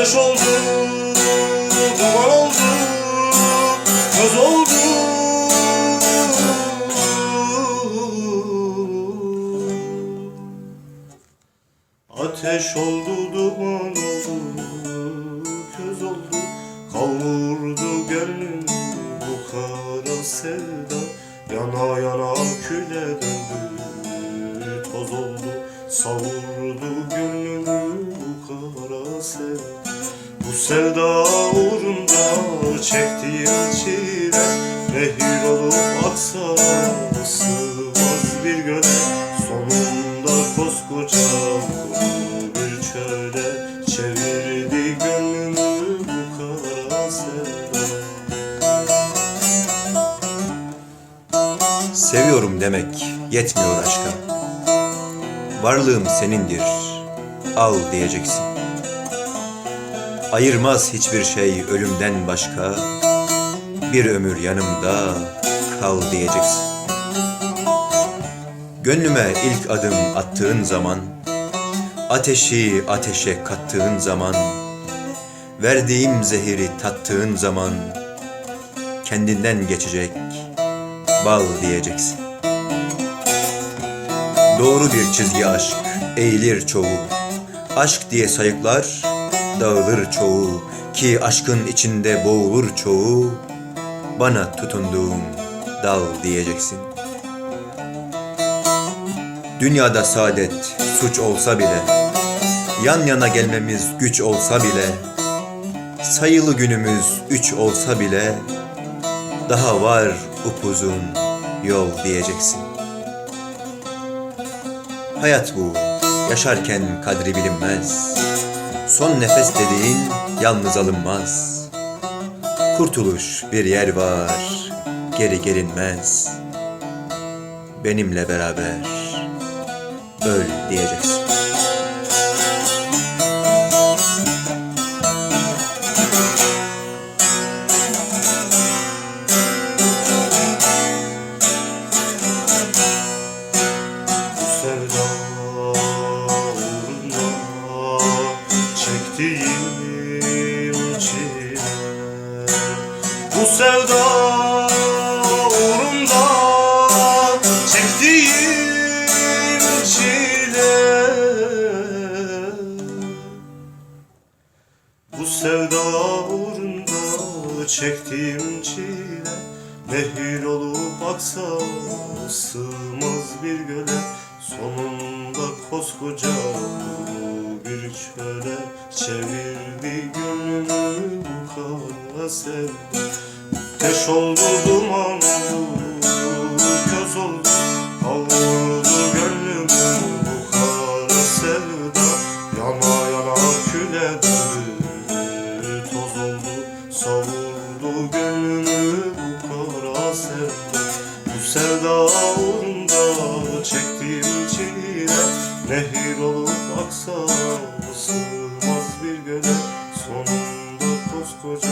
Ateş oldu, duman oldu, köz oldu. Ateş oldu, duman oldu, köz oldu. Kavurdu gönlüm bu kara sevda. Yana yana küle döndü, toz oldu Savurdu sevda uğrunda çektiğim çile Nehir olup aksa sığmaz bir göle Sonunda koskoca kuru bir çöle Çevirdi gönlümü bu kara sevda Seviyorum demek yetmiyor aşka. Varlığım senindir, al diyeceksin. Ayırmaz hiçbir şey ölümden başka. Bir ömür yanımda kal diyeceksin. Gönlüme ilk adım attığın zaman, ateşi ateşe kattığın zaman, verdiğim zehiri tattığın zaman, kendinden geçecek bal diyeceksin. Doğru bir çizgi aşk eğilir çoğu. Aşk diye sayıklar dağılır çoğu. Ki aşkın içinde boğulur çoğu. Bana tutunduğum dal diyeceksin. Dünyada saadet suç olsa bile, yan yana gelmemiz güç olsa bile, sayılı günümüz üç olsa bile, daha var upuzun yol diyeceksin. Hayat bu, yaşarken kadri bilinmez. Son nefes dediğin yalnız alınmaz. Kurtuluş bir yer var, geri gelinmez. Benimle beraber öl diyeceksin. Çektiğim çile Bu sevda uğrunda çektiğim çile. Bu sevda uğrunda çektiğim çile. Nehir olup aksa sığmaz bir göle. Sonunda koskoca bir köle Çevirdi gönlümü bu kara sen Ateş oldu duman oldu Göz oldu kavruldu gönlümü bu kara sevda. Yana yana küle döndü Toz oldu savurdu gönlümü bu kara sevda. Bu sevda uğrunda çektiğim çile Nehir olur olsa ısırmaz bir göle Sonunda koskoca